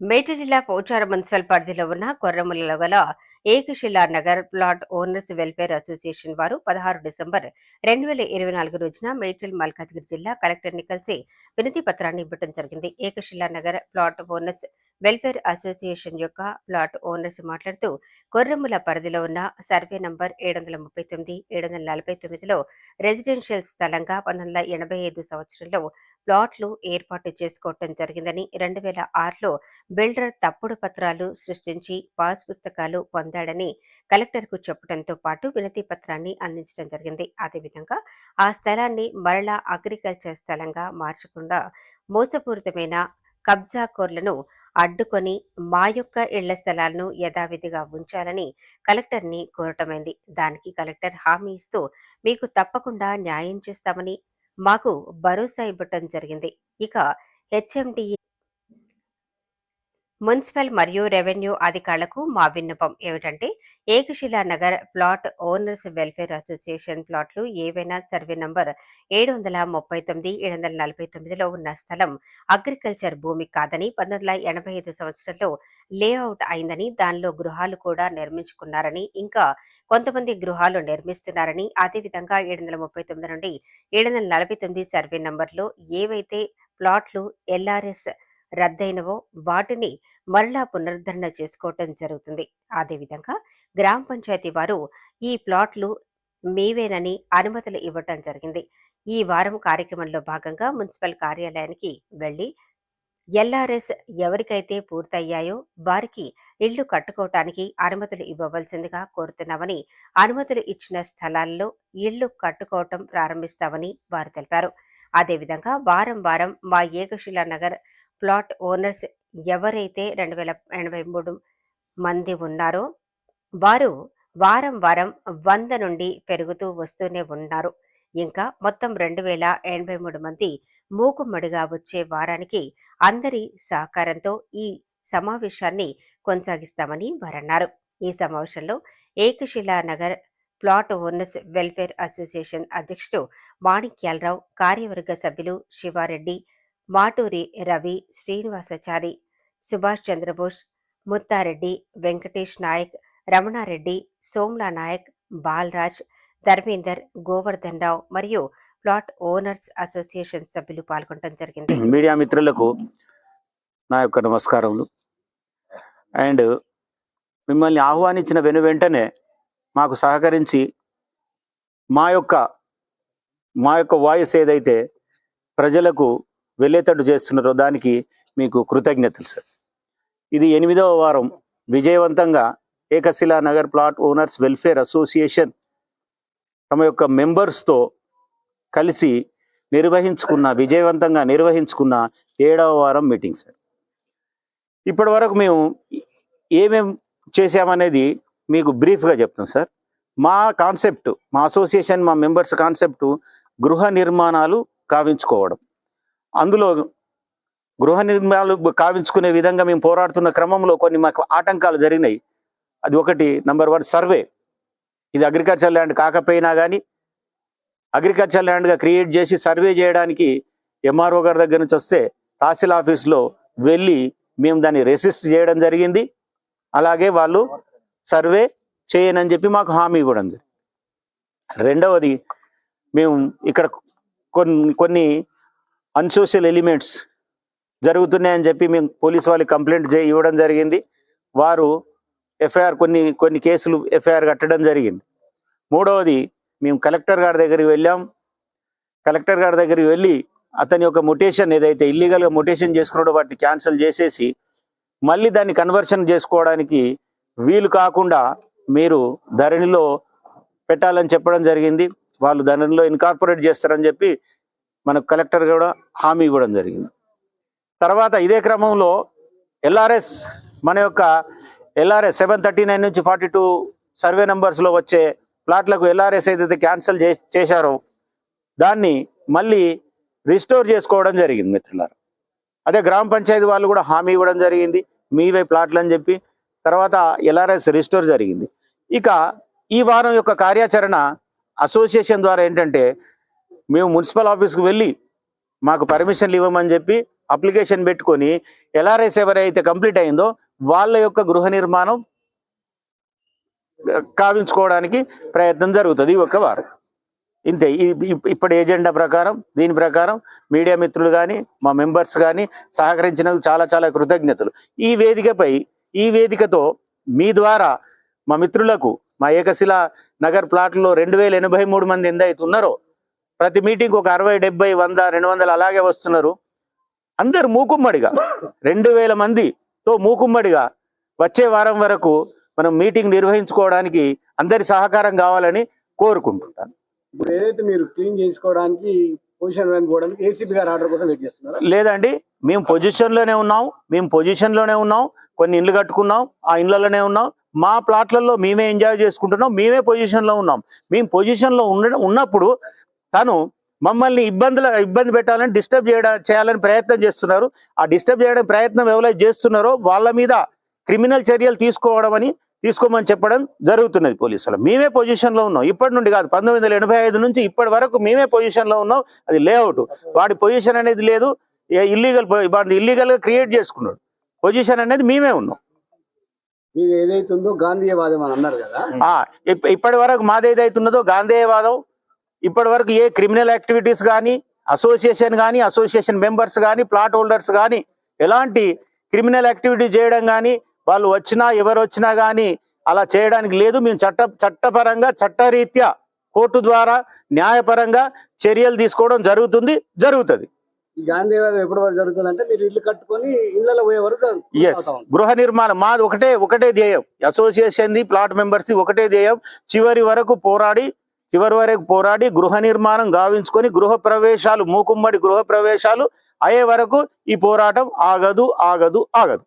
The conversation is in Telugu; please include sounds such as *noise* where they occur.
మేడ్చల్ జిల్లా పోచారం మున్సిపల్ పరిధిలో ఉన్న కొర్రములలో గల Ekashila Nagar plot owners welfare association వారు పదహారు డిసెంబర్ రెండు వేల ఇరవై నాలుగు రోజున మేడ్చల్ మల్కాజ్గిరి జిల్లా కలెక్టర్ని కలిసి వినతి పత్రాన్ని ఇవ్వడం జరిగింది. Ekashila Nagar plot owners welfare association యొక్క ప్లాట్ ఓనర్స్ మాట్లాడుతూ కొర్రముల పరిధిలో ఉన్న సర్వే నంబర్ ఏడు వందల ముప్పై తొమ్మిది ఏడు వందల నలభై తొమ్మిదిలో రెసిడెన్షియల్ స్థలంగా పంతొమ్మిది వందల ఎనభై ఐదు సంవత్సరంలో ప్లాట్లు ఏర్పాటు చేసుకోవటం జరిగిందని రెండు వేల ఆరులో బిల్డర్ తప్పుడు పత్రాలు సృష్టించి పాస్ పుస్తకాలు పొందాడని కలెక్టర్కు చెప్పడంతో పాటు వినతి పత్రాన్ని అందించడం జరిగింది. అదేవిధంగా ఆ స్థలాన్ని మరలా అగ్రికల్చర్ స్థలంగా మార్చకుండా మోసపూరితమైన కబ్జాకోర్లను అడ్డుకొని మా యొక్క ఇళ్ళ స్థలాలను యథావిధిగా ఉంచాలని కలెక్టర్ని కోరటమైంది. దానికి కలెక్టర్ హామీ ఇస్తూ మీకు తప్పకుండా న్యాయం చేస్తామని మాకు భరోసా ఇవ్వటం జరిగింది. ఇక హెచ్ఎండి మున్సిపల్ మరియు రెవెన్యూ అధికారులకు మా విన్నపం ఏమిటంటే Ekashila Nagar plot owners welfare association ప్లాట్లు ఏవైనా సర్వే నంబర్ ఏడు వందల ముప్పై తొమ్మిది ఏడు వందల నలభై తొమ్మిదిలో ఉన్న స్థలం అగ్రికల్చర్ భూమి కాదని పంతొమ్మిది వందల ఎనభై ఐదు సంవత్సరంలో లేఅవుట్ అయిందని దానిలో గృహాలు కూడా నిర్మించుకున్నారని ఇంకా కొంతమంది గృహాలు నిర్మిస్తున్నారని అదేవిధంగా ఏడు వందల ముప్పై తొమ్మిది నుండి ఏడు వందల నలభై తొమ్మిది సర్వే నంబర్లో ఏవైతే ప్లాట్లు ఎల్ఆర్ఎస్ రద్దయినవో వాటిని మరలా పునరుద్ధరణ చేసుకోవటం జరుగుతుంది. అదేవిధంగా గ్రామ పంచాయతీ వారు ఈ ప్లాట్లు మీవేనని అనుమతులు ఇవ్వటం జరిగింది. ఈ వారం కార్యక్రమంలో భాగంగా మున్సిపల్ కార్యాలయానికి వెళ్ళి ఎల్ఆర్ఎస్ ఎవరికైతే పూర్తయ్యాయో వారికి ఇళ్ళు కట్టుకోవటానికి అనుమతులు ఇవ్వవలసిందిగా కోరుతున్నామని అనుమతులు ఇచ్చిన స్థలాల్లో ఇళ్ళు కట్టుకోవటం ప్రారంభిస్తామని వారు తెలిపారు. అదేవిధంగా వారం వారం మా ఏకశిలా నగర్ ప్లాట్ ఓనర్స్ ఎవరైతే రెండు వేల ఎనభై మూడు మంది ఉన్నారో వారు వారం వారం వంద నుండి పెరుగుతూ వస్తూనే ఉన్నారు. ఇంకా మొత్తం రెండు వేల ఎనభై మూడు మంది మూకుమ్మడిగా వచ్చే వారానికి అందరి సహకారంతో ఈ సమావేశాన్ని కొనసాగిస్తామని వారన్నారు. ఈ సమావేశంలో Ekashila Nagar plot owners welfare association అధ్యక్షుడు మాణిక్యాలరావు కార్యవర్గ సభ్యులు శివారెడ్డి మాటూరి రవి శ్రీనివాసాచారి సుభాష్ చంద్రబోస్ ముత్తారెడ్డి వెంకటేష్ నాయక్ రమణారెడ్డి సోమ్లా నాయక్ బాలరాజ్ ధర్మేందర్ గోవర్ధన్ రావు మరియు ప్లాట్ ఓనర్స్ అసోసియేషన్ సభ్యులు పాల్గొనడం జరిగింది. *clears throat* మీడియా మిత్రులకు నా యొక్క నమస్కారములు. అండ్ మిమ్మల్ని ఆహ్వానించిన వెను వెంటనే మాకు సహకరించి మా యొక్క మా యొక్క వాయిస్ ఏదైతే ప్రజలకు వెళ్ళేటట్టు చేస్తున్నారో దానికి మీకు కృతజ్ఞతలు సార్. ఇది ఎనిమిదవ వారం. విజయవంతంగా Ekashila Nagar plot owners welfare association తమ యొక్క మెంబర్స్తో కలిసి నిర్వహించుకున్న విజయవంతంగా నిర్వహించుకున్న ఏడవ వారం మీటింగ్ సార్. ఇప్పటి వరకు మేము ఏమేం చేశామనేది మీకు బ్రీఫ్గా చెప్తాం సార్. మా కాన్సెప్ట్ మా అసోసియేషన్ మా మెంబర్స్ కాన్సెప్ట్ గృహ నిర్మాణాలు కావించుకోవడం. అందులో గృహ నిర్మాణాలు కావించుకునే విధంగా మేము పోరాడుతున్న క్రమంలో కొన్ని మాకు ఆటంకాలు జరిగినాయి. అది ఒకటి. నంబర్ వన్ సర్వే ఇది అగ్రికల్చర్ ల్యాండ్ కాకపోయినా కానీ అగ్రికల్చర్ ల్యాండ్గా క్రియేట్ చేసి సర్వే చేయడానికి ఎంఆర్ఓ గారి దగ్గర నుంచి వస్తే తహసీల్ ఆఫీస్లో వెళ్ళి మేము దాన్ని రెసిస్ట్ చేయడం జరిగింది. అలాగే వాళ్ళు సర్వే చేయనని చెప్పి మాకు హామీ ఇవ్వడం జరిగింది. రెండవది మేము ఇక్కడ కొన్ని కొన్ని అన్సోషియల్ ఎలిమెంట్స్ జరుగుతున్నాయని చెప్పి మేము పోలీస్ వాళ్ళకి కంప్లైంట్ చే ఇవ్వడం జరిగింది. వారు ఎఫ్ఐఆర్ కొన్ని కొన్ని కేసులు ఎఫ్ఐఆర్ కట్టడం జరిగింది. మూడవది మేము కలెక్టర్ గారి దగ్గరికి వెళ్ళాం. కలెక్టర్ గారి దగ్గరికి వెళ్ళి అతని యొక్క మొటేషన్ ఏదైతే ఇల్లీగల్గా మొటేషన్ చేసుకున్నాడో వాటిని క్యాన్సిల్ చేసేసి మళ్ళీ దాన్ని కన్వర్షన్ చేసుకోవడానికి వీలు కాకుండా మీరు ధరణిలో పెట్టాలని చెప్పడం జరిగింది. వాళ్ళు ధరణిలో ఇన్కార్పొరేట్ చేస్తారని చెప్పి మనకు కలెక్టర్ కూడా హామీ ఇవ్వడం జరిగింది. తర్వాత ఇదే క్రమంలో ఎల్ఆర్ఎస్ మన యొక్క ఎల్ఆర్ఎస్ సెవెన్ థర్టీ నైన్ నుంచి ఫార్టీ టూ సర్వే నెంబర్స్లో వచ్చే ప్లాట్లకు ఎల్ఆర్ఎస్ ఏదైతే క్యాన్సిల్ చే చేశారో దాన్ని మళ్ళీ రిస్టోర్ చేసుకోవడం జరిగింది మిత్రులారు. అదే గ్రామ పంచాయతీ వాళ్ళు కూడా హామీ ఇవ్వడం జరిగింది. మీవే ప్లాట్లు అని చెప్పి తర్వాత ఎల్ఆర్ఎస్ రిస్టోర్ జరిగింది. ఇక ఈ వారం యొక్క కార్యాచరణ అసోసియేషన్ ద్వారా ఏంటంటే మేము మున్సిపల్ ఆఫీస్కి వెళ్ళి మాకు పర్మిషన్లు ఇవ్వమని చెప్పి అప్లికేషన్ పెట్టుకొని ఎల్ఆర్ఎస్ ఎవరైతే కంప్లీట్ అయిందో వాళ్ళ యొక్క గృహ నిర్మాణం కావించుకోవడానికి ప్రయత్నం జరుగుతుంది ఈ ఒక్క వారం. ఇంతే ఈ- ఇప్పటి ఏజెండా ప్రకారం దీని ప్రకారం మీడియా మిత్రులు కానీ మా మెంబర్స్ కానీ సహకరించినందుకు చాలా చాలా కృతజ్ఞతలు. ఈ వేదికపై ఈ వేదికతో మీ ద్వారా మా మిత్రులకు మా ఏకశిల నగర్ ప్లాట్లో రెండు వేల ఎనభై మూడు మంది ఎందైతే ఉన్నారో ప్రతి మీటింగ్ ఒక అరవై డెబ్బై వంద రెండు వందలు అలాగే వస్తున్నారు. అందరు మూకుమ్మడిగా. రెండు వేల మందితో మూకుమ్మడిగా వచ్చే వారం వరకు మనం మీటింగ్ నిర్వహించుకోవడానికి అందరి సహకారం కావాలని కోరుకుంటుంటాను ఇప్పుడు ఏదైతే మీరు క్లీన్ చేసుకోవడానికి పొజిషన్ పోవడానికి గారు ఆర్డర్ కోసం వెయిట్ చేస్తున్నారా? లేదండి మేము పొజిషన్లోనే ఉన్నాం. మేము పొజిషన్లోనే ఉన్నాం. కొన్ని ఇండ్లు కట్టుకున్నాం. ఆ ఇండ్లలోనే ఉన్నాం. మా ప్లాట్లలో మేమే ఎంజాయ్ చేసుకుంటున్నాం. మేమే పొజిషన్లో ఉన్నాం. మేము పొజిషన్లో ఉండ ఉన్నప్పుడు తను మమ్మల్ని ఇబ్బందుల ఇబ్బంది పెట్టాలని డిస్టర్బ్ చేయడం చేయాలని ప్రయత్నం చేస్తున్నారు. ఆ డిస్టర్బ్ చేయడం ప్రయత్నం ఎవరైతే చేస్తున్నారో వాళ్ళ మీద క్రిమినల్ చర్యలు తీసుకోవడం అని తీసుకోమని చెప్పడం జరుగుతున్నది పోలీసులు. మేమే పొజిషన్లో ఉన్నాం. ఇప్పటి నుండి కాదు పంతొమ్మిది వందల ఎనభై ఐదు నుంచి ఇప్పటి వరకు మేమే పొజిషన్లో ఉన్నాం. అది లేఅవుట్ వాడి పొజిషన్ అనేది లేదు. ఇల్లీగల్ వాడిని ఇల్లీగల్గా క్రియేట్ చేసుకున్నాడు. పొజిషన్ అనేది మేమే ఉన్నాం. ఇది ఏదైతే ఉందో గాంధీయవాదం అని అన్నారు కదా. ఇప్పటి వరకు మాది ఏదైతున్నదో గాంధేయవాదం ఇప్పటి వరకు ఏ క్రిమినల్ యాక్టివిటీస్ కానీ అసోసియేషన్ కానీ అసోసియేషన్ మెంబర్స్ కానీ ప్లాట్ హోల్డర్స్ కానీ ఎలాంటి క్రిమినల్ యాక్టివిటీ చేయడం కానీ వాళ్ళు వచ్చినా ఎవరు వచ్చినా కానీ అలా చేయడానికి లేదు మేము చట్ట చట్టపరంగా చట్టరీత్యా కోర్టు ద్వారా న్యాయపరంగా చర్యలు తీసుకోవడం జరుగుతుంది జరుగుతుంది ఈ గాంధీయవాదం ఎప్పటి వరకు జరుగుతుంది అంటే మీరు ఇల్లు కట్టుకొని ఇళ్ళలో పోయే వరకు జరుగుతుంది. ఎస్ అవుతా ఉంది. గృహ నిర్మాణం మాది ఒకటే ఒకటే ధ్యేయం అసోసియేషన్ ది ప్లాట్ మెంబర్స్ ఒకటే ధ్యేయం చివరి వరకు పోరాడి చివరి వరకు పోరాడి గృహ నిర్మాణం గావించుకొని గృహ ప్రవేశాలు మూకుమ్మడి గృహ ప్రవేశాలు అయ్యే వరకు ఈ పోరాటం ఆగదు ఆగదు ఆగదు.